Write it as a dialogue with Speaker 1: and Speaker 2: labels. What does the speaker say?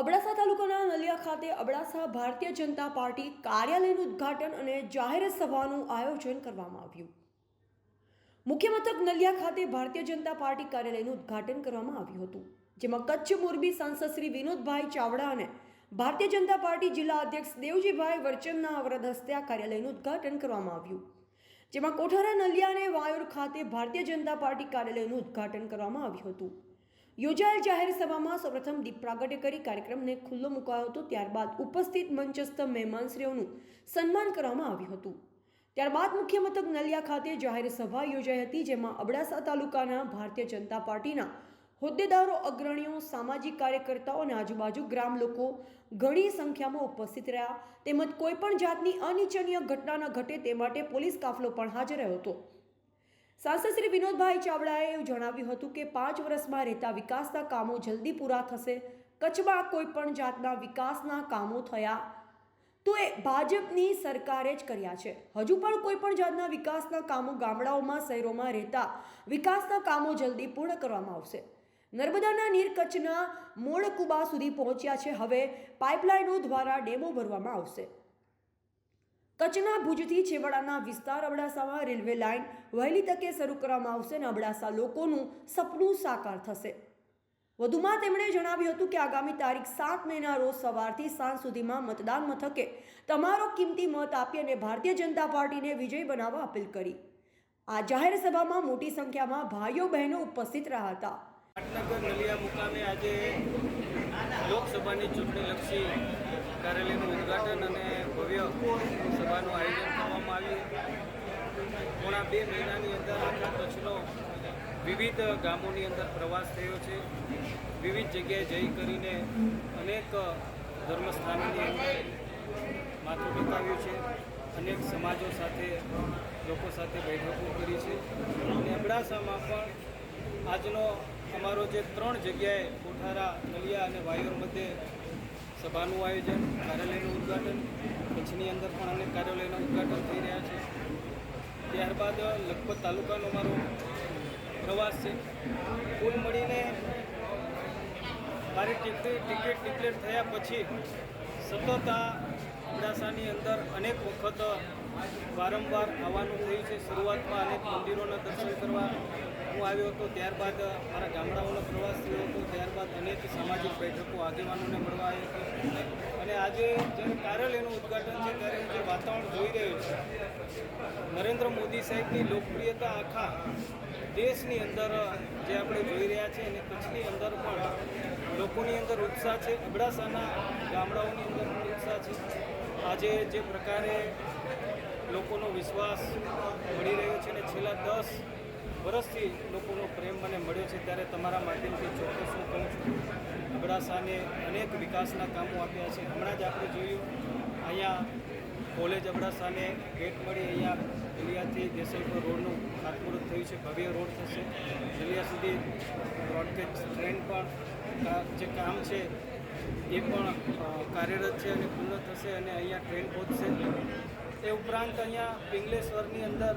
Speaker 1: અબડાસા તાલુકાના નલિયા ખાતે અબડાસા ભારતીય જનતા પાર્ટી કાર્યાલયનું ઉદ્ઘાટન અને જાહેર સભાનું આયોજન કરવામાં આવ્યું. મુખ્ય મથક નલિયા ખાતે ભારતીય જનતા પાર્ટી કાર્યાલયનું ઉદ્ઘાટન કરવામાં આવ્યું હતું, જેમાં કચ્છ મોરબી સાંસદ શ્રી વિનોદભાઈ ચાવડા અને ભારતીય જનતા પાર્ટી જિલ્લા અધ્યક્ષ દેવજીભાઈ વરચનના અવરદ હસ્તે આ કાર્યાલયનું ઉદ્ઘાટન કરવામાં આવ્યું. જેમાં કોઠારા નલિયા અને વાયોર ખાતે ભારતીય જનતા પાર્ટી કાર્યાલયનું ઉદ્ઘાટન કરવામાં આવ્યું હતું. યોજાયેલ જાહેર સભામાં સૌપ્રથમ દીપ પ્રાગટ્ય કરી કાર્યક્રમને ખુલ્લો મુકાયો હતો. ત્યારબાદ ઉપસ્થિત મંચસ્થ મહેમાનશ્રીઓનું સન્માન કરવામાં આવ્યું હતું. ત્યારબાદ મુખ્ય મથક નલિયા ખાતે જાહેર સભા યોજાઈ હતી, જેમાં અબડાસા તાલુકાના ભારતીય જનતા પાર્ટીના હોદ્દેદારો, અગ્રણીઓ, સામાજિક કાર્યકર્તાઓ અને આજુબાજુ ગ્રામ લોકો ઘણી સંખ્યામાં ઉપસ્થિત રહ્યા. તેમજ કોઈપણ જાતની અનિચ્છનીય ઘટના ન ઘટે તે માટે પોલીસ કાફલો પણ હાજર રહ્યો હતો. સાંસદ શ્રી વિનોદભાઈ ચાવડાએ જણાવ્યું હતું કે પાંચ વર્ષમાં રહેતા વિકાસના કામો જલ્દી પૂરા થશે. કચ્છમાં કોઈ પણ જાતના વિકાસના કામો થયા તો એ ભાજપની સરકારે જ કર્યા છે. હજુ પણ કોઈ પણ જાતના વિકાસના કામો ગામડાઓમાં, શહેરોમાં રહેતા વિકાસના કામો જલ્દી પૂર્ણ કરવામાં આવશે. નર્મદાના નીર કચ્છના મોળકુબા સુધી પહોંચ્યા છે. હવે પાઇપલાઇનો દ્વારા ડેમો ભરવામાં આવશે. કચ્છના ભુજથી છેવાડાના વિસ્તાર અબડાસામાં રેલવે લાઇન વહેલી તકે શરૂ કરવામાં આવશે અને અબડાસા લોકોનું સપનું સાકાર થશે. વધુમાં તેમણે જણાવ્યું હતું કે આગામી તારીખ સાત મેના રોજ સવારથી સાંજ સુધીમાં મતદાન મથકે તમારો કિંમતી મત આપી અને ભારતીય જનતા પાર્ટીને વિજય બનાવવા અપીલ કરી. આ જાહેર સભામાં મોટી સંખ્યામાં ભાઈઓ બહેનો ઉપસ્થિત રહ્યા હતા.
Speaker 2: નલિયા મુકામે આજે લોકસભાની ચૂંટણીલક્ષી કાર્યાલયનું ઉદ્ઘાટન અને ભવ્ય સભાનું આયોજન કરવામાં આવ્યું. પોણા બે મહિનાની અંદર આખા કચ્છનો વિવિધ ગામોની અંદર પ્રવાસ થયો છે. વિવિધ જગ્યાએ જઈ કરીને અનેક ધર્મસ્થાનોની અંદર માથું બતાવ્યું છે. અનેક સમાજો સાથે, લોકો સાથે બેઠકો કરી છે. અને અબડાસામાં પણ આજનો અમારો જે ત્રણ જગ્યાએ કોઠારા, નલિયા અને વાયોર મધ્યે સભાનું આયોજન, કાર્યાલયનું ઉદ્ઘાટન કચ્છની અંદર પણ અનેક કાર્યાલયના ઉદ્ઘાટન થઈ રહ્યા છે. ત્યારબાદ લખપત તાલુકાનો અમારો પ્રવાસ છે. કુલ મળીને મારી ટિકિટ ટિકિટ ડિક્લેર થયા પછી સતત આ અબડાસાની અંદર અનેક વખત વારંવાર આવવાનું થયું છે. શરૂઆતમાં અનેક મંદિરોના દર્શન કરવા હું આવ્યો હતો ત્યારબાદ મારા ગામડાઓનો પ્રવાસ થયો હતો. ત્યારબાદ અનેક સામાજિક બેઠકો આગેવાનોને મળવા આવ્યો હતો. અને આજે જ્યારે કાર્યાલયનું ઉદ્ઘાટન છે, ત્યારે હું જે વાતાવરણ જોઈ રહ્યો છું, નરેન્દ્ર મોદી સાહેબની લોકપ્રિયતા આખા દેશની અંદર જે આપણે જોઈ રહ્યા છે અને કચ્છની અંદર પણ લોકોની અંદર ઉત્સાહ છે, અબડાસાના ગામડાઓની અંદર પણ ઉત્સાહ છે. આજે જે પ્રકારે લોકોનો વિશ્વાસ મળી રહ્યો છે અને છેલ્લા દસ વર્ષથી લોકોનો પ્રેમ મને મળ્યો છે ત્યારે તમારા માધ્યમથી ચોક્કસ હું કહું છું. અબડાસાને અનેક વિકાસના કામો આપ્યા છે. હમણાં જ આપણે જોયું, અહીંયા કોલેજ અબડાસાને ગેટ મળી, અહીંયા નલિયાથી દેસાઈપુર રોડનું ખાતમુહૂર્ત થયું છે, ભવ્ય રોડ થશે. જલિયા સુધી બ્રોડગેજ ટ્રેન પણ જે કામ છે એ પણ કાર્યરત છે અને પૂર્ણ થશે અને અહીંયા ટ્રેન પહોંચશે. એ ઉપરાંત અહીંયા પિંગલેશ્વરની અંદર